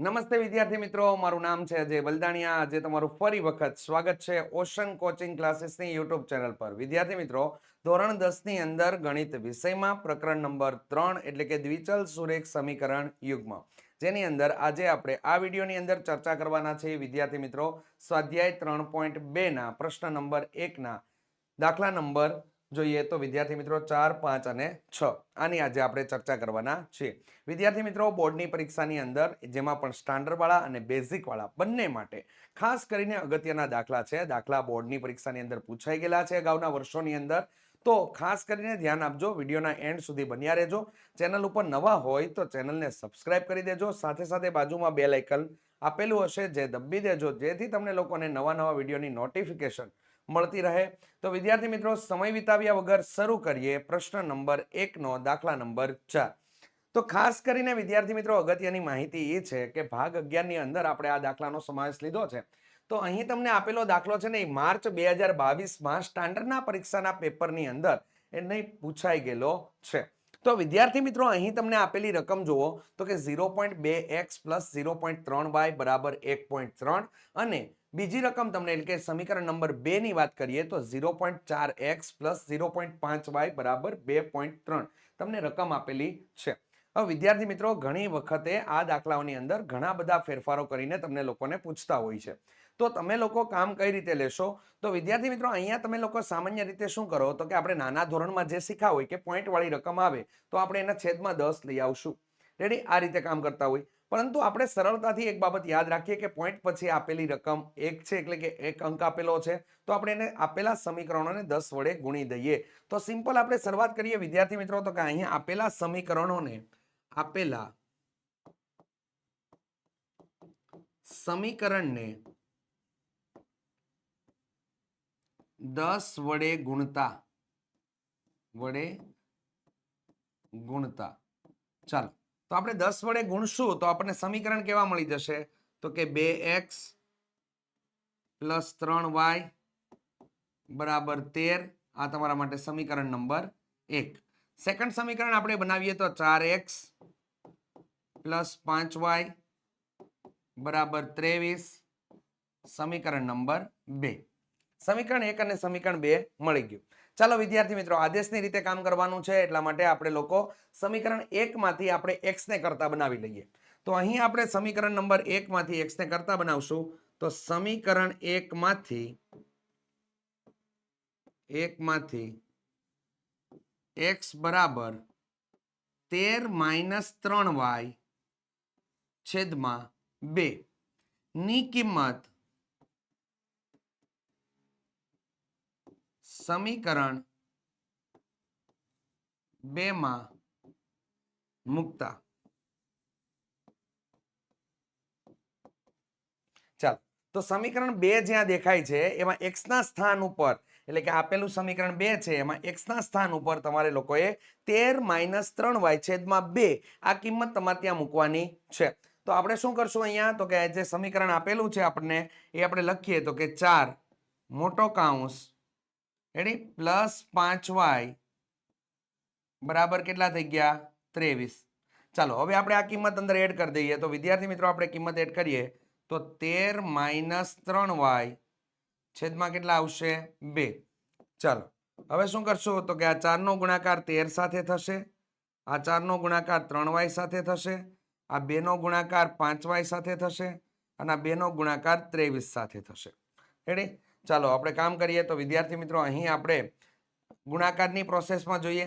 નમસ્તે વિદ્યાર્થી મિત્રો, મારું નામ છે અજય બલદાણિયા. આજે તમારું ફરી વખત સ્વાગત છે ઓશન કોચિંગ ક્લાસીસની યુટ્યુબ ચેનલ પર. વિદ્યાર્થી મિત્રો, ધોરણ દસની અંદર ગણિત વિષયમાં પ્રકરણ નંબર ત્રણ એટલે કે દ્વિચલ સુરેખ સમીકરણ યુગ્મ. જેની અંદર આજે આપણે આ વિડીયોની અંદર ચર્ચા કરવાના છે વિદ્યાર્થી મિત્રો, સ્વાધ્યાય ત્રણ પોઈન્ટ બેના પ્રશ્ન નંબર એકના દાખલા નંબર જોઈએ તો વિદ્યાર્થી મિત્રો ચાર, પાંચ અને છ. આની આજે આપણે ચર્ચા કરવાના છીએ. વિદ્યાર્થી મિત્રો, બોર્ડની પરીક્ષાની અંદર જેમાં પણ સ્ટાન્ડર્ડવાળા અને બેઝિકવાળા બંને માટે ખાસ કરીને અગત્યના દાખલા છે. દાખલા બોર્ડની પરીક્ષાની અંદર પૂછાઈ ગયેલા છે અગાઉના વર્ષોની અંદર. તો ખાસ કરીને ધ્યાન આપજો, વિડીયોના એન્ડ સુધી બન્યા રહેજો. ચેનલ ઉપર નવા હોય તો ચેનલને સબસ્ક્રાઇબ કરી દેજો. સાથે સાથે બાજુમાં બેલ આઇકન આપેલું હશે, જે દબી દેજો. જેથી તમને લોકોને નવા નવા વિડીયોની નોટિફિકેશન મળતી રહે. તો વિદ્યાર્થી મિત્રો, સમય વિતાવ્યા વગર શરૂ કરીએ પ્રશ્ન નંબર એકનો, દાખલા નંબર ચાર. તો ખાસ કરીને વિદ્યાર્થી મિત્રો, અગત્યની માહિતી એ છે કે ભાગ અગિયારની અંદર આપણે આ દાખલાનો સમાવેશ લીધો છે. તો અહીં તમને આપેલો દાખલો છે ને એ માર્ચ બે હજાર બાવીસમાં સ્ટાન્ડર્ડના પરીક્ષાના પેપરની અંદર એને પૂછાઈ ગયેલો છે. તો વિદ્યાર્થી મિત્રો, અહીં તમને આપેલી રકમ જુઓ તો કે ઝીરો પોઈન્ટ બે એક્સ પ્લસ ઝીરો પોઈન્ટ ત્રણ વાય બરાબર એક પોઈન્ટ ત્રણ અને બીજી રકમ તમને એટલે કે સમીકરણ નંબર બે ની વાત કરીએ તો ઝીરો પોઈન્ટ ચાર એક્સ પ્લસ ઝીરો પોઈન્ટ પાંચ વાય બરાબર બે પોઈન્ટ ત્રણ. તમને રકમ આપેલી છે. હવે વિદ્યાર્થી મિત્રો, ઘણી વખતે આ દાખલાઓની અંદર ઘણા બધા ફેરફારો કરીને તમને લોકોને પૂછતા હોય છે. તો તમે લોકો કામ કઈ રીતે લેશો? તો વિદ્યાર્થી મિત્રો, અહીંયા તમે લોકો સામાન્ય રીતે શું કરો? તો કે આપણે નાના ધોરણમાં જે શીખા હોય કે પોઈન્ટ વાળી રકમ આવે, તો આપણે એના છેદમાં દસ લઈ આવશું. રેડી આ રીતે કામ કરતા હોય. પરંતુ આપણે સરળતાથી એક બાબત યાદ રાખીએ કે પોઈન્ટ પછી આપેલી રકમ એક છે એટલે કે એક અંક આપેલો છે, તો આપણે એને આપેલા સમીકરણોને દસ વડે ગુણી દઈએ. તો સિમ્પલ આપણે શરૂઆત કરીએ. વિદ્યાર્થી મિત્રો, તો કે અહીંયા આપેલા સમીકરણોને આપેલા સમીકરણને દસ વડે ગુણતા વડે ગુણતા. ચાલો. તો આપણે દસ વડે ગુણશું તો આપણને સમીકરણ કેવા મળી જશે? તો કે બે એક્સ પ્લસ ત્રણ વાય બરાબર તેર. આ તમારા માટે સમીકરણ નંબર એક. સેકન્ડ સમીકરણ આપણે બનાવીએ તો ચાર એક્સ પ્લસ પાંચ વાય બરાબર ત્રેવીસ. સમીકરણ નંબર બે. સમીકરણ એક અને સમીકરણ બે મળી ગયું. ચાલો વિદ્યાર્થી મિત્રો આદેશની રીતે કામ કરવાનું છે એટલા માટે આપણે લોકો સમીકરણ એકમાંથી આપણે એક્સને કરતા બનાવી લઈએ. તો અહીં આપણે સમીકરણ નંબર એકમાંથી એક્સને કરતા બનાવશું. તો સમીકરણ એકમાંથી એકમાંથી એક્સ બરાબર તેર માઇનસ ત્રણ વાય છેદમાં બે. ની કિંમત સમીકરણ બેમાં મુકતા. ચાલો, તો સમીકરણ બે જ્યાં દેખાય છે, એમાં એક્સ ના સ્થાન ઉપર, એટલે કે આપેલું સમીકરણ બે છે, એમાં એક્સ ના સ્થાન ઉપર તમારે લોકોએ તેર માઇનસ ત્રણ વાય છેદમાં બે, આ કિંમત તમારે ત્યાં મૂકવાની છે. તો આપણે શું કરશું અહીંયા? તો કે જે સમીકરણ આપેલું છે આપણને, એ આપણે લખીએ તો કે ચાર મોટો કાઉન્સ રેડી પ્લસ પાંચ વાય બરાબર કેટલા થઈ ગયા? ત્રેવીસ. ચાલો, હવે આપણે આ કિંમત અંદર એડ કરી દઈએ. તો વિદ્યાર્થી મિત્રો, આપણે કિંમત એડ કરીએ. તો તેર માઇનસ ત્રણ વાય છેદમાં કેટલા આવશે? બે. ચાલો, હવે શું કરશું? તો કે આ ચારનો ગુણાકાર તેર સાથે થશે. આ ચારનો ગુણાકાર ત્રણ વાય સાથે થશે. આ બેનો ગુણાકાર પાંચ વાય સાથે થશે. અને આ બેનો ગુણાકાર ત્રેવીસ સાથે થશે. રેડી ચાલો, આપણે કામ કરીએ તો વિદ્યાર્થી મિત્રો, અહીં આપણે ગુણાકારની પ્રોસેસમાં જોઈએ.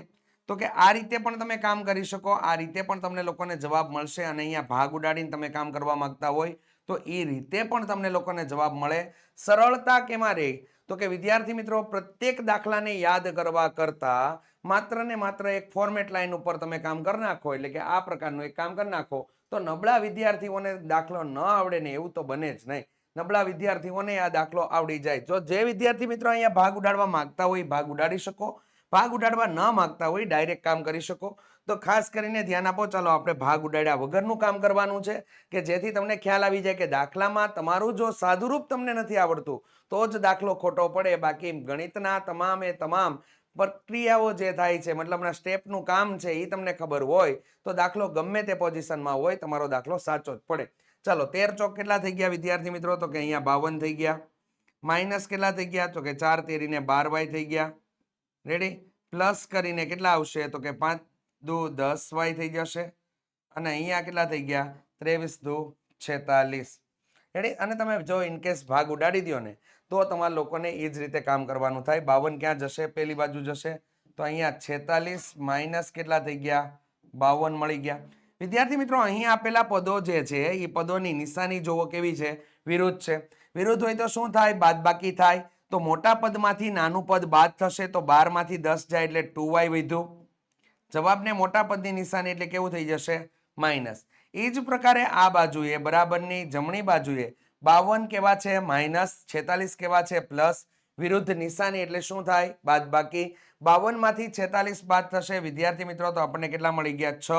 તો કે આ રીતે પણ તમે કામ કરી શકો, આ રીતે પણ તમને લોકોને જવાબ મળશે અને અહીંયા ભાગ ઉડાડીને તમે કામ કરવા માંગતા હોય તો એ રીતે પણ તમને લોકોને જવાબ મળે. સરળતા કેમાં રહે તો કે વિદ્યાર્થી મિત્રો, પ્રત્યેક દાખલાને યાદ કરવા કરતા માત્ર ને માત્ર એક ફોર્મેટ લાઈન ઉપર તમે કામ કરી નાખો, એટલે કે આ પ્રકારનું એક કામ કરી નાખો. તો નબળા વિદ્યાર્થીઓને દાખલો ન આવડે ને એવું તો બને જ નહીં. નબળા વિદ્યાર્થીઓને આ દાખલો આવડી જાય. જો જે વિદ્યાર્થી મિત્રો અહીંયા ભાગ ઉડાડવા માંગતા હોય ભાગ ઉડાડી શકો. ભાગ ઉડાડવા ન માંગતા હોય ડાયરેક્ટ કામ કરી શકો. તો ખાસ કરીને ધ્યાન આપો, ચાલો આપણે ભાગ ઉડાડ્યા વગરનું કામ કરવાનું છે કે જેથી તમને ખ્યાલ આવી જાય કે દાખલામાં તમારું જો સાદુરૂપ તમને નથી આવડતું, તો જ દાખલો ખોટો પડે. બાકી ગણિતના તમામે તમામ પ્રક્રિયાઓ જે થાય છે મતલબના સ્ટેપનું કામ છે એ તમને ખબર હોય, તો દાખલો ગમે તે પોઝિશનમાં હોય, તમારો દાખલો સાચો જ પડે. ચાલો, તેર ચોક કેટલા થઈ ગયા વિદ્યાર્થી મિત્રો? તો કે અહીંયા બાવન થઈ ગયા. માઇનસ કેટલા થઈ ગયા? તો કે ચાર તેરીને બાર વાય થઈ ગયા. રેડી પ્લસ કરીને કેટલા આવશે? તો કે પાંચ દુ દસ વાય થઈ જશે. અને અહીંયા કેટલા થઈ ગયા? ત્રેવીસ દુ છેતાલીસ. રેડી અને તમે જો ઇનકેસ ભાગ ઉડાડી દો ને, તો તમારા લોકોને એ જ રીતે કામ કરવાનું થાય. બાવન ક્યાં જશે? પેલી બાજુ જશે. તો અહીંયા છેતાલીસ માઇનસ કેટલા થઈ ગયા? બાવન મળી ગયા. વિદ્યાર્થી મિત્રો, અહીં આપેલા પદો જે છે, એ પદોની નિશાની જોવો કેવી છે? વિરુદ્ધ છે. વિરુદ્ધ હોય તો શું થાય? બાદબાકી થાય. તો મોટા પદમાંથી નાનું પદ બાદ થશે તો બારમાંથી દસ જાય એટલે ટુ વાય વધ્યું. જવાબને મોટા પદની નિશાની એટલે કેવું થઈ જશે? માઇનસ. એ જ પ્રકારે આ બાજુએ, બરાબરની જમણી બાજુએ બાવન કેવા છે? માઇનસ. છેતાલીસ કેવા છે? પ્લસ. વિરુદ્ધ નિશાની એટલે શું થાય? બાદ બાકી બાવન છેતાલીસ બાદ થશે. વિદ્યાર્થી મિત્રો, તો આપણને કેટલા મળી ગયા? છ.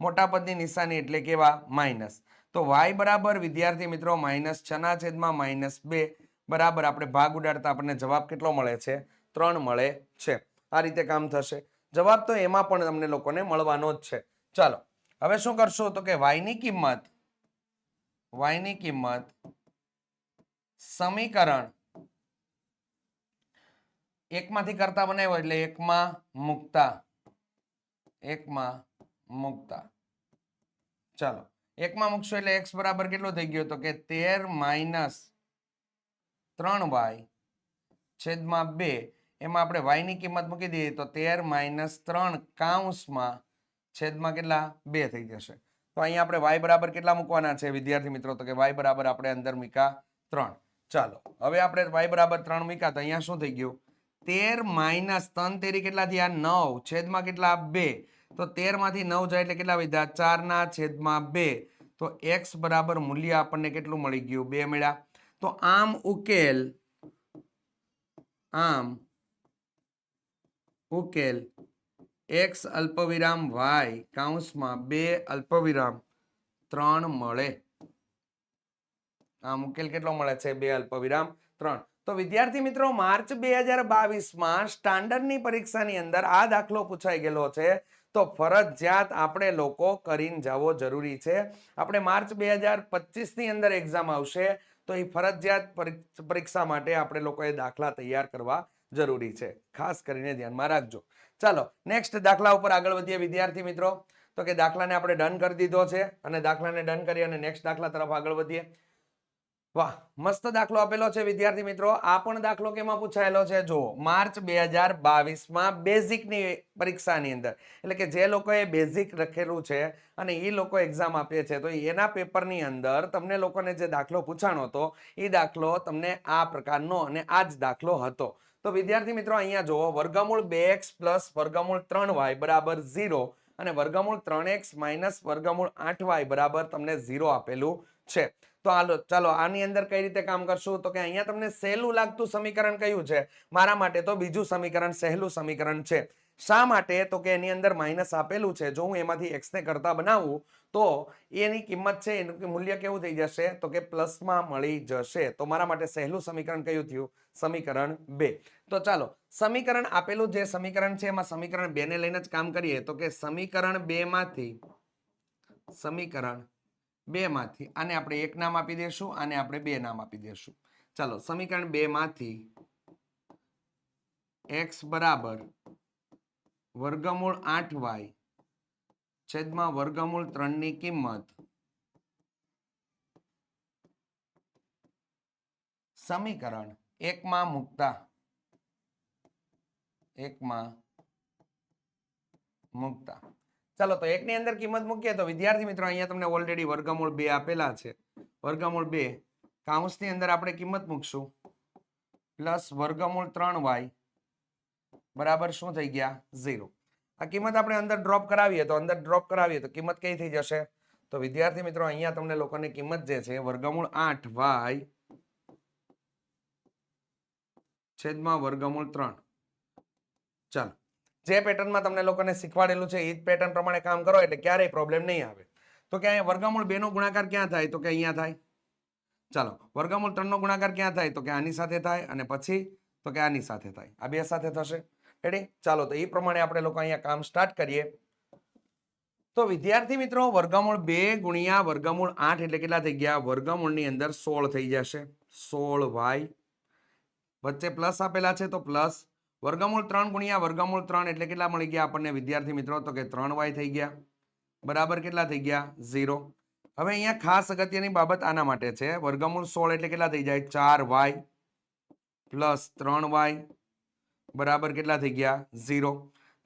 મોટા પદની નિશાની એટલે કેવા માઇનસ. તો વાય બરાબર, વિદ્યાર્થી મિત્રો, માઇનસ છના છેદમાં માઇનસ બે બરાબર આપણે ભાગ ઉડાડતા આપણને જવાબ કેટલો મળે છે? ત્રણ મળે છે. આ રીતે કામ થશે. જવાબ તો એમાં પણ તમને લોકોને મળવાનો જ છે. ચાલો, હવે શું કરશું? તો કે વાયની કિંમત વાયની કિંમત સમીકરણ એકમાંથી કરતા બનાવ્યો એટલે એકમાં મૂકતા, એકમાં મૂકતા. ચાલો, એકમાં મૂકશો એટલે એક્સ બરાબર કેટલો થઈ ગયો તો કે તેર માઇનસ ત્રણ વાય છેદમાં બે, એમાં આપણે વાયની કિંમત મૂકી દઈએ તો તેર માઇનસ ત્રણ કાઉન્સમાં છેદમાં કેટલા? બે થઈ જશે. તો અહીંયા આપણે વાય બરાબર કેટલા મૂકવાના છે વિદ્યાર્થી મિત્રો? તો કે વાય બરાબર આપણે અંદર મીકા ત્રણ. ચાલો, હવે આપણે વાય બરાબર ત્રણ મીકા તો અહીંયા શું થઈ ગયું? તેર માઇનસ ત્રણ તેરી કેટલા થયા? નવ. છેદમાં કેટલા? બે. તો તેરમાંથી નવ જાય એટલે કેટલા વધ્યા ચાર ના છેદમાં બે. તો એક્સ બરાબર મૂલ્ય આપણને કેટલું મળી ગયું? બે મળ્યા. તો આમ ઉકેલ આમ ઉકેલ એક્સ અલ્પવિરામ વાય કાઉન્સમાં બે અલ્પવિરામ ત્રણ મળે. આમ ઉકેલ કેટલો મળે છે? બે અલ્પવિરામ ત્રણ. તો વિદ્યાર્થી મિત્રો, માર્ચ બે હજાર બાવીસમાં સ્ટાન્ડર્ડની પરીક્ષાની અંદર આ દાખલો પૂછાઈ ગયેલો છે. તો ફરજિયાત આપણે લોકો કરીને જવો જરૂરી છે. આપણે માર્ચ બે હજાર પચીસની અંદર એક્ઝામ આવશે, તો એ ફરજિયાત પરીક્ષ- માટે આપણે લોકોએ દાખલા તૈયાર કરવા જરૂરી છે. ખાસ કરીને ધ્યાનમાં રાખજો. ચાલો નેક્સ્ટ દાખલા ઉપર આગળ વધીએ વિદ્યાર્થી મિત્રો. તો કે દાખલાને આપણે ડન કરી દીધો છે અને દાખલાને ડન કરી અને નેક્સ્ટ દાખલા તરફ આગળ વધીએ. વાહ, મસ્ત દાખલો આપેલો છે વિદ્યાર્થી મિત્રો. આ પણ દાખલો કેમાં પૂછાયેલો છે? જો માર્ચ બે હજાર બાવીસમાં બેઝિકની પરીક્ષાની અંદર. એટલે કે જે લોકોએ બેઝિક લખેલું છે અને એ લોકો એક્ઝામ આપે છે, તો એના પેપરની અંદર તમને લોકોને જે દાખલો પૂછાણો હતો એ દાખલો તમને આ પ્રકારનો અને આ જ દાખલો હતો. તો વિદ્યાર્થી મિત્રો, અહીંયા જુઓ, વર્ગમૂળ બે એક્સ પ્લસ વર્ગમૂળ ત્રણ વાય બરાબર ઝીરો અને વર્ગમૂળ ત્રણ એક્સ માઇનસ વર્ગમૂળ આઠ વાય બરાબર તમને ઝીરો આપેલું છે. તો હાલો ચાલો, આની અંદર કઈ રીતે કામ કરશું? તો કે અહીંયા તમને સહેલું લાગતું સમીકરણ કયું છે? મારા માટે તો બીજું સમીકરણ સહેલું સમીકરણ છે. શા માટે? તો કે એની અંદર માઇનસ આપેલું છે. જો હું એમાંથી એક્સને કરતા બનાવું, તો એની કિંમત છે, એનું મૂલ્ય કેવું થઈ જશે? તો કે પ્લસમાં મળી જશે. તો મારા માટે સહેલું સમીકરણ કયું થયું? સમીકરણ બે. તો ચાલો, સમીકરણ આપેલું જે સમીકરણ છે, એમાં સમીકરણ બે ને લઈને જ કામ કરીએ. તો કે સમીકરણ બે માંથી સમીકરણ બે માંથી આને આપણે એક નામ આપી દઈશું આને આપણે બે નામ આપી દઈશું ચાલો, સમીકરણ બેમાંથી એક્સ બરાબર વર્ગમૂળ આઠ વાય છેદમાં વર્ગમૂળ ત્રણની કિંમત સમીકરણ એકમાં મૂકતા એકમાં મૂકતા. ચાલો, તો એકની અંદર કિંમત મૂકીએ તો વિદ્યાર્થી મિત્રો, અહીંયા તમને ઓલરેડી વર્ગમૂળ બે આપેલા છે. વર્ગમૂળ બે. કાઉન્સની અંદર આપણે કિંમત મૂકશું. પ્લસ વર્ગમૂળ ત્રણ વાય. બરાબર શું થઈ ગયા? ઝીરો. આ કિંમત આપણે અંદર ડ્રોપ કરાવીએ તો અંદર ડ્રોપ કરાવીએ તો કિંમત કઈ થઈ જશે? તો વિદ્યાર્થી મિત્રો, અહીંયા તમને લોકોની કિંમત જે છે, વર્ગમૂળ આઠ વાય છેદમાં વર્ગમૂળ ત્રણ. ચાલો. જે પેટર્નમાં તમને લોકોને શીખવાડેલું છે, એ જ પેટર્ન પ્રમાણે કામ કરો એટલે ક્યારેય પ્રોબ્લેમ નહીં આવે. તો કે અહીંયા વર્ગમૂળ બે નો ગુણાકાર ક્યાં થાય? તો કે અહીંયા થાય. ચાલો, વર્ગમૂળ ત્રણ નો ગુણાકાર ક્યાં થાય? તો કે આની સાથે થાય અને પછી તો કે આની સાથે થાય. આ બે સાથે થશે. રેડી ચાલો, તો એ પ્રમાણે આપણે લોકો અહીંયા કામ સ્ટાર્ટ કરીએ. તો વિદ્યાર્થી મિત્રો, વર્ગમૂળ બે ગુણ્યા વર્ગમૂળ આઠ એટલે કેટલા થઈ ગયા? વર્ગમૂળની અંદર સોળ થઈ જશે. સોળ વાય. વચ્ચે પ્લસ આપેલા છે તો પ્લસ વર્ગમૂળ ત્રણ ગુણ્યા વર્ગમૂળ ત્રણ એટલે કેટલા મળી ગયા આપણને વિદ્યાર્થી મિત્રો? તો કે ત્રણ વાય થઈ ગયા. બરાબર કેટલા થઈ ગયા? ઝીરો. હવે અહીંયા ખાસ અગત્યની બાબત આના માટે છે. વર્ગમૂળ સોળ એટલે કેટલા થઈ જાય? ચાર વાય પ્લસ ત્રણ વાય. બરાબર કેટલા થઈ ગયા? ઝીરો.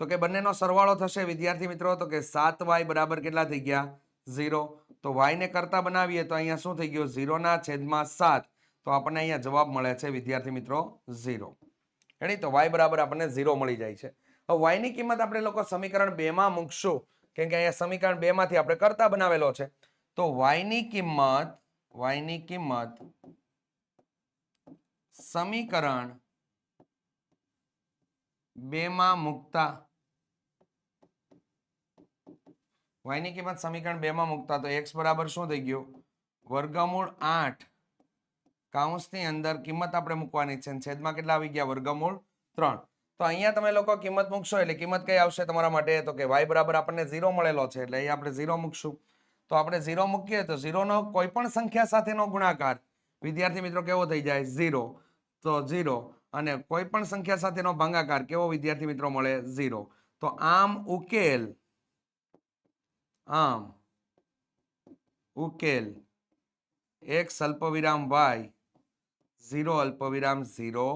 તો કે બંનેનો સરવાળો થશે વિદ્યાર્થી મિત્રો? તો કે સાત વાય બરાબર કેટલા થઈ ગયા? ઝીરો. તો વાયને કરતા બનાવીએ તો અહીંયા શું થઈ ગયું? ઝીરોના છેદમાં સાત. તો આપણને અહીંયા જવાબ મળે છે વિદ્યાર્થી મિત્રો ઝીરો. એની તો વાય બરાબર આપણને ઝીરો મળી જાય છે. હવે વાયની કિંમત આપણે લોકો સમીકરણ બેમાં મૂકશું. કેમ કે અહીંયા સમીકરણ બેમાંથી આપણે કરતા બનાવેલો છે. તો વાયની કિંમત વાયની કિંમત સમીકરણ બેમાં મૂકતા વાયની કિંમત સમીકરણ બેમાં મૂકતા તો એક્સ બરાબર શું થઈ ગયું? વર્ગમૂળ આઠ કાઉન્સની અંદર કિંમત આપણે મૂકવાની છે છેદમાં કેટલા આવી ગયા? વર્ગમૂળ ત્રણ. તો અહીંયા તમે લોકો કિંમત મૂકશો એટલે કિંમત કઈ આવશે તમારા માટે? તો કે વાય બરાબર આપણને ઝીરો મળેલો છે એટલે અહીંયા આપણે ઝીરો મૂકશું. તો આપણે ઝીરો મૂકીએ તો ઝીરોનો કોઈ પણ સંખ્યા સાથેનો ગુણાકાર વિદ્યાર્થી મિત્રો કેવો થઈ જાય? ઝીરો તો ઝીરો અને કોઈ પણ સંખ્યા સાથેનો ભંગાકાર કેવો વિદ્યાર્થી મિત્રો મળે? ઝીરો તો આમ ઉકેલ આમ ઉકેલ એક્સ અલ્પવિરામ વાય ઝીરો અલ્પવિરામ ઝીરો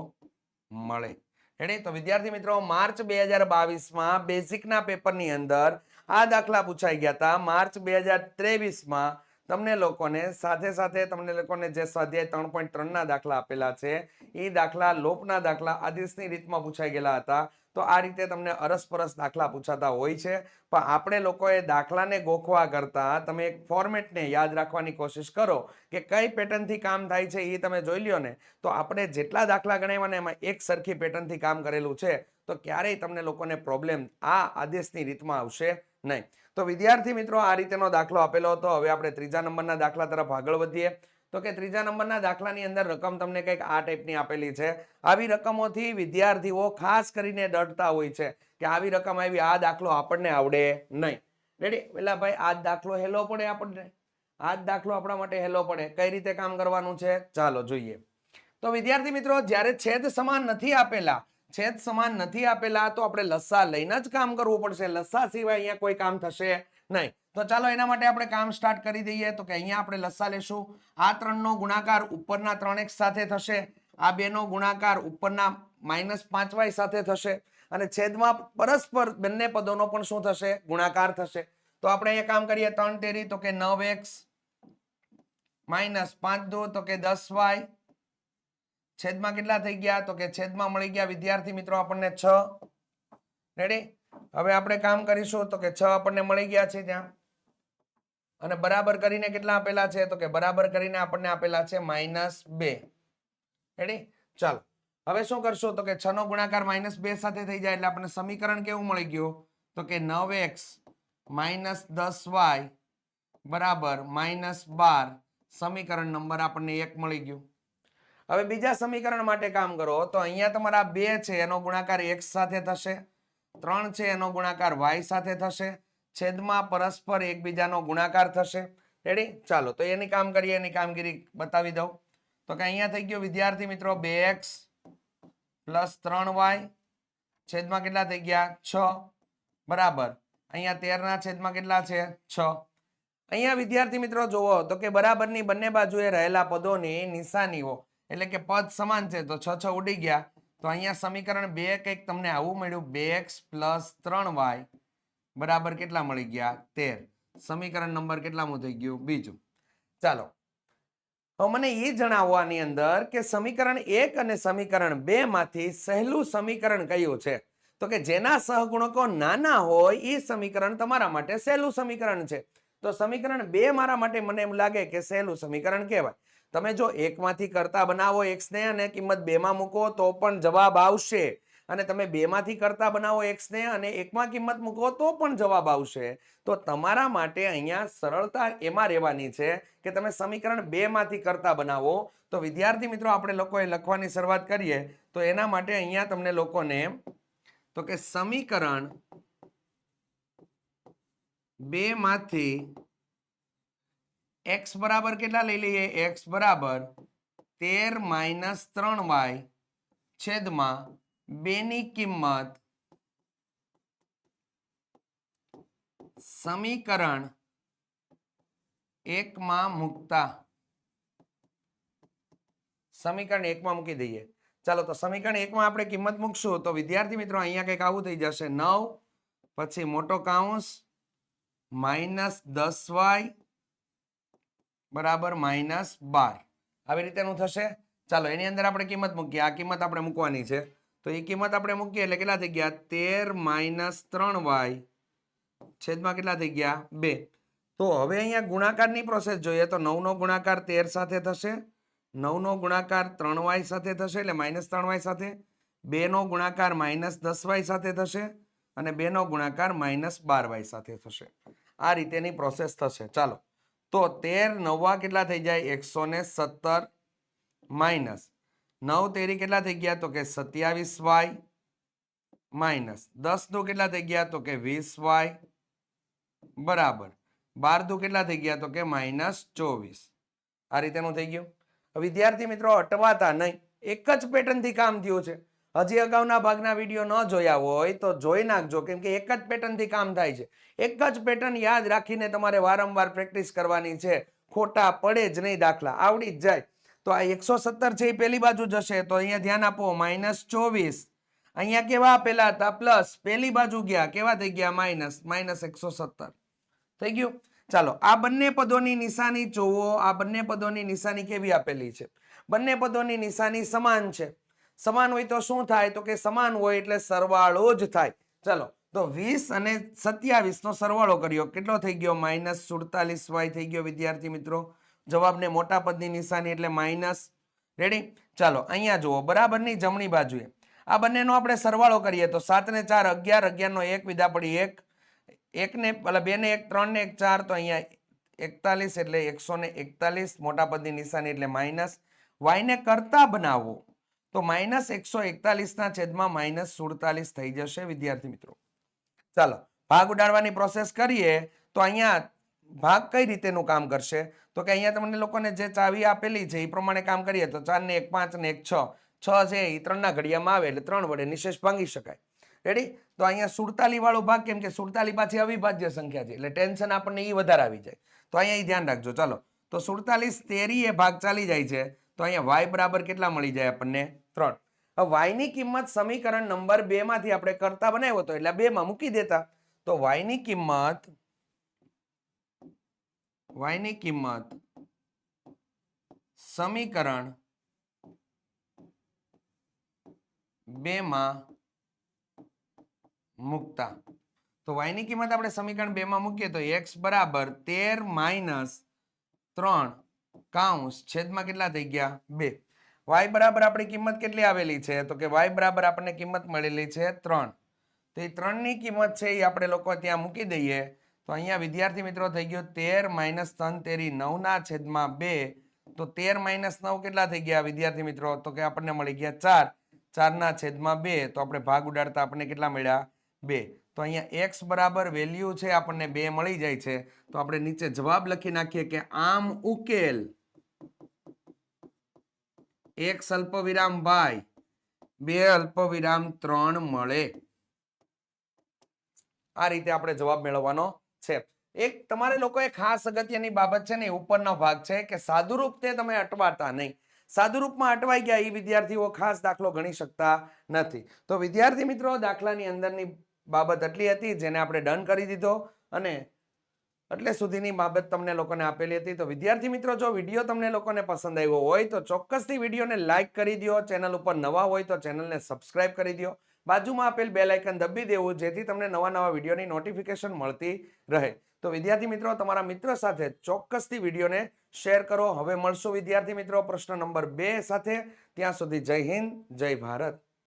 મળે. રેડી? તો વિદ્યાર્થી મિત્રો, માર્ચ બે હજાર બાવીસમાં બેઝિકના પેપરની અંદર આ દાખલા પૂછાઈ ગયા હતા માર્ચ બે હજાર ત્રેવીસમાં તમને લોકોને સાથે સાથે તમને લોકોને જે સ્વાધ્યાય ત્રણ પોઈન્ટ ત્રણના દાખલા આપેલા છે એ દાખલા, લોપના દાખલા આદેશની રીતમાં પૂછાઈ ગયેલા હતા. તો આ રીતે તમને અરસપરસ દાખલા પૂછાતા હોય છે. પણ આપણે લોકોએ દાખલાને ગોખવા કરતાં તમે એક ફોર્મેટને યાદ રાખવાની કોશિશ કરો કે કઈ પેટર્નથી કામ થાય છે એ તમે જોઈ લ્યો ને. તો આપણે જેટલા દાખલા ગણાવ્યા ને એમાં એક સરખી પેટર્નથી કામ કરેલું છે. તો ક્યારેય તમને લોકોને પ્રોબ્લેમ આ આદેશની રીતમાં આવશે નહીં. તો વિદ્યાર્થી મિત્રો આ રીતેનો દાખલો આપેલો હતો. હવે આપણે ત્રીજા નંબરના દાખલા તરફ આગળ વધીએ. તો કે ત્રીજા નંબરના દાખલાની અંદર રકમ તમને કંઈક આ ટાઈપની આપેલી છે. આવી રકમોથી વિદ્યાર્થીઓ ખાસ કરીને ડરતા હોય છે કે આવી રકમ આવી, આ દાખલો આપણને આવડે નહીં. રેડી પેલા ભાઈ, આ દાખલો હેલો પડે આપણને. આ દાખલો આપણા માટે હેલો પડે. કઈ રીતે કામ કરવાનું છે? ચાલો જોઈએ. તો વિદ્યાર્થી મિત્રો, જ્યારે છેદ સમાન નથી આપેલા, છેદ સમાન નથી આપેલા, તો આપણે લસ્સા લઈને જ કામ કરવું પડશે. લસ્સા સિવાય અહીંયા કોઈ કામ થશે નહીં. તો ચાલો એના માટે આપણે કામ સ્ટાર્ટ કરી દઈએ. તો કે અહીંયા આપણે લસ્સા લેશું. આ ત્રણનો ગુણાકાર ઉપરના ત્રણ એક્સ સાથે થશે. આ બેનો ગુણાકાર ઉપરના માઇનસ પાંચ વાય સાથે થશે. અને છેદમાં પરસ્પર બંને પદોનો પણ શું થશે? ગુણાકાર થશે. તો આપણે અહીંયા કામ કરીએ ત્રણ તેરી. તો કે નવ એક્સ માઇનસ પાંચ દો. તો કે દસ વાય. છેદમાં કેટલા થઈ ગયા? તો કે છેદમાં મળી ગયા વિદ્યાર્થી મિત્રો આપણને છ. રેડી હવે આપણે કામ કરીશું. તો કે છ આપણને મળી ગયા છે ત્યાં. અને બરાબર કરીને કેટલા આપેલા છે? તો કે બરાબર કરીને આપણને આપેલા છે માઇનસ બે. રેડી ચાલો. હવે શું કરશો? તો કે છ નો ગુણાકાર માઇનસ બે સાથે થઈ જાય એટલે આપણને સમીકરણ કેવું મળી ગયું? તો કે નવ એક્સ માઇનસ દસ વાય બરાબર માઇનસ બાર. સમીકરણ નંબર આપણને એક મળી ગયું. હવે બીજા સમીકરણ માટે કામ કરો. તો અહીંયા તમારા બે છે, એનો ગુણાકાર એક્સ સાથે થશે. ત્રણ છે, એનો ગુણાકાર વાય સાથે થશે. છેદમાં પરસ્પર એકબીજાનો ગુણાકાર થશે. રેડી ચાલો, તો એની કામ કરીએ, એની કામગીરી બતાવી દઉં. તો કે અહીંયા થઈ ગયો, વિદ્યાર્થી મિત્રો, બે એક્સ પ્લસ ત્રણ વાય. છેદમાં કેટલા થઈ ગયા? છ. બરાબર. અહીંયા તેરના છેદમાં કેટલા છે? છ. અહીંયા વિદ્યાર્થી મિત્રો, જુઓ, તો કે બરાબરની બંને બાજુએ રહેલા પદોની નિશાનીઓ, એટલે કે પદ સમાન છે, તો છ છ ઉડી ગયા. તો અહીંયા સમીકરણ બે કંઈક તમને આવું મળ્યું, બે એક્સ પ્લસ ત્રણ વાય. બરાબર કેટલા મળી ગયા? તેર. સમીકરણ નંબર કેટલામું થઈ ગયું? બીજું. ચાલો. હવે મને એ જણાવવાની અંદર કે સમીકરણ એક અને સમીકરણ બે માંથી સહેલું સમીકરણ કયું છે? તો કે જેના સહગુણકો નાના હોય એ સમીકરણ તમારા માટે સહેલું સમીકરણ છે. તો સમીકરણ બે મારા માટે મને એમ લાગે કે સહેલું સમીકરણ કહેવાય. તમે જો એકમાંથી કરતા બનાવો એક્સને અને કિંમત બેમાં મૂકો તો પણ જવાબ આવશે. અને તમે બેમાંથી કરતા બનાવો એક્સને અને એકમાં કિંમત મૂકો તો પણ જવાબ આવશે. તો તમારા માટે અહીંયા સરળતા એમાં રહેવાની છે કે તમે સમીકરણ બેમાંથી કરતા બનાવો. તો વિદ્યાર્થી મિત્રો, આપણે લોકોએ લખવાની શરૂઆત કરીએ. તો એના માટે અહીંયા તમને લોકોને, તો કે સમીકરણ બેમાંથી એક્સ બરાબર કેટલા લઈ લઈએ? એક્સ બરાબર તેર માઇનસ ત્રણ વાય છેદમાં બેની કિંમત સમીકરણ એકમાં મૂકતા. સમીકરણ એકમાં મૂકી દઈએ. ચાલો તો સમીકરણ એકમાં આપણે કિંમત મૂકશું. તો વિદ્યાર્થી મિત્રો, અહીંયા કંઈક આવું થઈ જશે. નવ, પછી મોટો કાઉન્સ, માઇનસ દસ વાય, બરાબર માઇનસ બાર. આવી રીતેનું થશે. ચાલો, એની અંદર આપણે કિંમત મૂકીએ. આ કિંમત આપણે મૂકવાની છે. તો એ કિંમત આપણે મૂકીએ એટલે કેટલા થઈ ગયા? તેર માઇનસ ત્રણ વાય છેદમાં કેટલા થઈ ગયા? બે. તો હવે અહીંયા ગુણાકારની પ્રોસેસ જોઈએ તો નવનો ગુણાકાર તેર સાથે થશે નવનો ગુણાકાર ત્રણ વાય સાથે થશે એટલે માઇનસ ત્રણ વાય સાથે બેનો ગુણાકાર માઇનસ દસ વાય સાથે થશે અને બેનો ગુણાકાર માઇનસ બાર વાય સાથે થશે. આ રીતેની પ્રોસેસ થશે. ચાલો. તો તેર નવવા કેટલા થઈ જાય? એકસો ને સત્તર માઇનસ નવ તેરી કેટલા થઈ ગયા તો કે સત્યાવીસ વાય માઇનસ. દસ દુ કેટલા થઈ ગયા તો કે વીસ વાય બરાબર. બાર દુ કેટલા થઈ ગયા તો કે માઇનસ ચોવીસ. આ રીતેનું થઈ ગયું. વિદ્યાર્થી મિત્રો, અટવાતા નહીં. એક જ પેટર્નથી કામ થયું છે. હજી અગાઉના ભાગના વીડિયો ન જોયા હોય તો જોઈ નાખજો, કેમ કે એક જ પેટર્નથી કામ થાય છે. એક જ પેટર્ન યાદ રાખીને તમારે વારંવાર પ્રેક્ટિસ કરવાની છે. ખોટા પડે જ નહીં દાખલા. આવડી જ જાય. તો આ એકસો સત્તર છે, એ પેલી બાજુ જશે. તો અહીંયા ધ્યાન આપો, માઇનસ ચોવીસ. અહીંયા કેવા આપેલા હતા? પ્લસ. પેલી બાજુ ગયા. કેવા થઈ ગયા? માઇનસ. માઇનસ એકસો સત્તર. થઈ ગયું? ચાલો, આ બંને પદોની નિશાની જોવો. આ બંને પદોની નિશાની કેવી આપેલી છે? બંને પદોની નિશાની સમાન છે. સમાન હોય તો શું થાય? તો કે સમાન હોય એટલે સરવાળો જ થાય. ચાલો, તો વીસ અને સત્યાવીસ નો સરવાળો કર્યો. કેટલો થઈ ગયો? માઇનસ સુડતાલીસ વાય થઈ ગયો, વિદ્યાર્થી મિત્રો. જવાબને મોટા પદની નિશાની એટલે માઇનસ રેડી ચાલો, અહીંયા જુઓ, બરાબરની જમણી બાજુએ. આ બંનેનો આપણે સરવાળો કરીએ તો સાત ને ચાર, અગિયાર, અગિયારનો એક વિધા પડી એક. એકને, એટલે બે ને એક ત્રણ ને એક, ચાર, તો અહીંયા એકતાલીસ એટલે એકસો ને એકતાલીસ, મોટા પદની નિશાની એટલે માઇનસ વાયને કરતા બનાવો, તો માઇનસ એકસો એકતાલીસના છેદમાં માઇનસ સુડતાલીસ થઈ જશે, વિદ્યાર્થી મિત્રો. ચાલો, ભાગ ઉડાડવાની પ્રોસેસ કરીએ, તો અહીંયા ભાગ કઈ રીતેનું કામ કરશે? તો કે અહીંયા તમને લોકોને જે ચાવી આપેલી છે, એ પ્રમાણે કામ કરીએ તો ચાર ને એક, પાંચ ને એક, છ. છ છે, એ ત્રણના ઘડિયામાં આવે એટલે ત્રણ વડે નિશેષ ભાંગી શકાય. રેડી તો અહીંયા સુડતાલી વાળો ભાગ કેમ કે સુડતાલી પાછી અવિભાજ્ય સંખ્યા છે, એટલે ટેન્શન આપણને એ વધારે આવી જાય. તો અહીંયા એ ધ્યાન રાખજો. ચાલો. તો સુડતાલીસ તેરી એ ભાગ ચાલી જાય છે, તો અહીંયા વાય બરાબર કેટલા મળી જાય આપણને? ત્રણ. હવે વાયની કિંમત સમીકરણ નંબર બે માંથી આપણે કરતા બનાવ્યો હતો એટલે બે માં મૂકી દેતા. તો વાયની કિંમત વાયની કિંમત સમીકરણ બે માં મૂકતા. તો વાયની કિંમત આપણે સમીકરણ બે માં મૂકીએ તો એક્સ બરાબર તેર માઇનસ ત્રણ કાઉન્સ છેદમાં કેટલા થઈ ગયા? બે. વાય બરાબર આપણી કિંમત કેટલી આવેલી છે? તો કે વાય બરાબર આપણને કિંમત મળેલી છે ત્રણ. તો એ ત્રણની કિંમત છે એ આપણે લોકો ત્યાં મૂકી દઈએ. તો અહીંયા વિદ્યાર્થી મિત્રો થઈ ગયો તેર માઇનસ ત્રણ તેરી નવના છેદમાં બે. તો તેર માઇનસ નવ કેટલા થઈ ગયા વિદ્યાર્થી મિત્રો? તો કે આપણને મળી ગયા ચાર. ચારના છેદમાં બે. તો આપણે ભાગ ઉડાડતા આપણને કેટલા મળ્યા? બે. તો અહીંયા એક્સ બરાબર વેલ્યુ છે, આપણને બે મળી જાય છે. તો આપણે નીચે જવાબ લખી નાખીએ કે આમ ઉકેલ એક અલ્પવિરામ ભાઈ બે અલ્પ વિરામ ત્રણ મળે. આ રીતે આપણે જવાબ મેળવવાનો છે. એક તમારે લોકોએ ખાસ અગત્યની બાબત છે ને એ ઉપરનો ભાગ છે કે સાદુરૂપ તે તમે અટવાતા નહીં. સાદુરૂપમાં અટવાઈ ગયા એ વિદ્યાર્થીઓ ખાસ દાખલો ગણી શકતા નથી. તો વિદ્યાર્થી મિત્રો, દાખલાની અંદરની બાબત એટલી હતી જેને આપણે ડન કરી દીધો અને એટલે સુધીની બાબત તમને લોકોને આપેલી હતી. તો વિદ્યાર્થી મિત્રો, જો વીડિયો તમને લોકોને પસંદ આવ્યો હોય તો ચોક્કસથી વિડીયોને લાઇક કરી દો ચેનલ ઉપર નવા હોય તો ચેનલને સબસ્ક્રાઇબ કરી દો બાજુમાં આપેલ બેલ આઇકન દબી દેવું, જેથી તમને નવા નવા વિડીયોની નોટિફિકેશન મળતી રહે. તો વિદ્યાર્થી મિત્રો, તમારા મિત્ર સાથે ચોક્કસથી વિડીયોને શેર કરો. હવે મળશું વિદ્યાર્થી મિત્રો પ્રશ્ન નંબર બે સાથે. ત્યાં સુધી જય હિન્દ, જય ભારત.